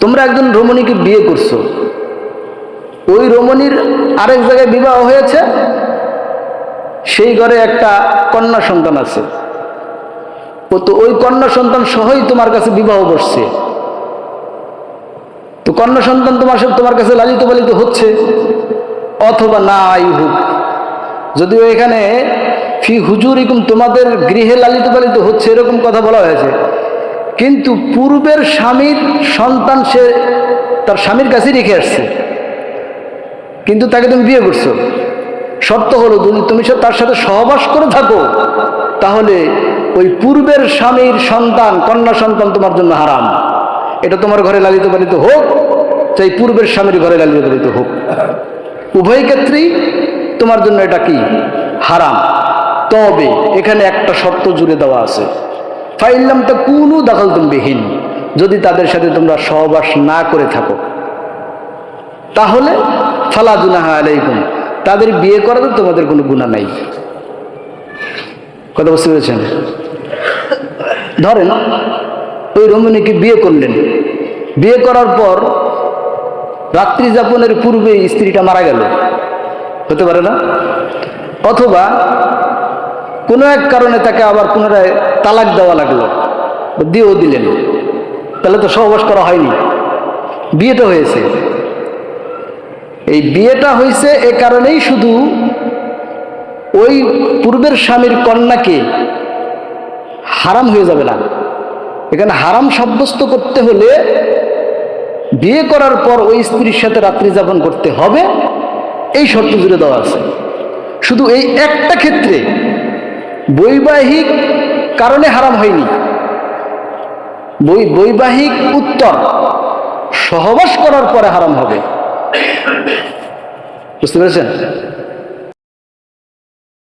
তোমরা একজন রমণীকে বিয়ে করছ। ওই রমণীর আরেক জায়গায় বিবাহ হয়েছে। সেই ঘরে একটা কন্যা সন্তান আছে। ও তো ওই কন্যা সন্তান সহই তোমার কাছে বিবাহ বসছে। তো কন্যা সন্তান তোমার সাথে তোমার কাছে লালিত পালিত হচ্ছে। অথবা না আয়ু হোক। যদিও এখানে ফি হুজুরিকুম তোমাদের গৃহে লালিত পালিত হচ্ছে, এরকম কথা বলা হয়েছে। কিন্তু পূর্বের স্বামীর সন্তান সে তার স্বামীর কাছে রেখে আসছে। কিন্তু তাকে তুমি বিয়ে করছ। শর্ত হলো, যদি তুমি তার সাথে সহবাস করে থাকো, তাহলে ওই পূর্বের স্বামীর সন্তান, কন্যা সন্তান তোমার জন্য হারাম। এটা তোমার ঘরে লালিত পালিত হোক, চাই পূর্বের স্বামীর ঘরে লালিত পালিত হোক। উভয় ক্ষেত্রেই তোমার জন্য এটা কি? হারাম। তবে এখানে একটা শর্ত জুড়ে দেওয়া আছে। ফাইল্লাম তা কুনু দখল বিহীন। যদি তাদের সাথে তোমরা সহবাস না করে থাকো, তাহলে ফালা গুনাহা আলাইকুম। তাদের বিয়ে করাতে তোমাদের কোনো গুণা নাই। কথা বুঝতে পেরেছেন? ধরেন, ওই রমণীকে বিয়ে করলেন? বিয়ে করার পর রাত্রি যাপনের পূর্বে স্ত্রীটা মারা গেল। হতে পারে না। অথবা কোনো এক কারণে তাকে আবার পুনরায় তালাক দেওয়া লাগল দিয়েও দিলেন। তাহলে তো সহবাস করা হয়নি। বিয়েটা হয়েছে। এই বিয়েটা হয়েছে এ কারণেই শুধু ওই পূর্বের স্বামীর কন্যাকে হারাম হয়ে যাবে না। এখানে হারাম সাব্যস্ত করতে হলে বিয়ে করার পর ওই স্ত্রীর সাথে রাত্রি যাপন করতে হবে। এই শর্ত জুড়ে দেওয়া আছে। শুধু এই একটা ক্ষেত্রে বৈবাহিক কারণে হারাম হয়নি। বৈবাহিক উত্তর সহবাস করার পরে হারাম হবে। বুঝতে পেরেছেন?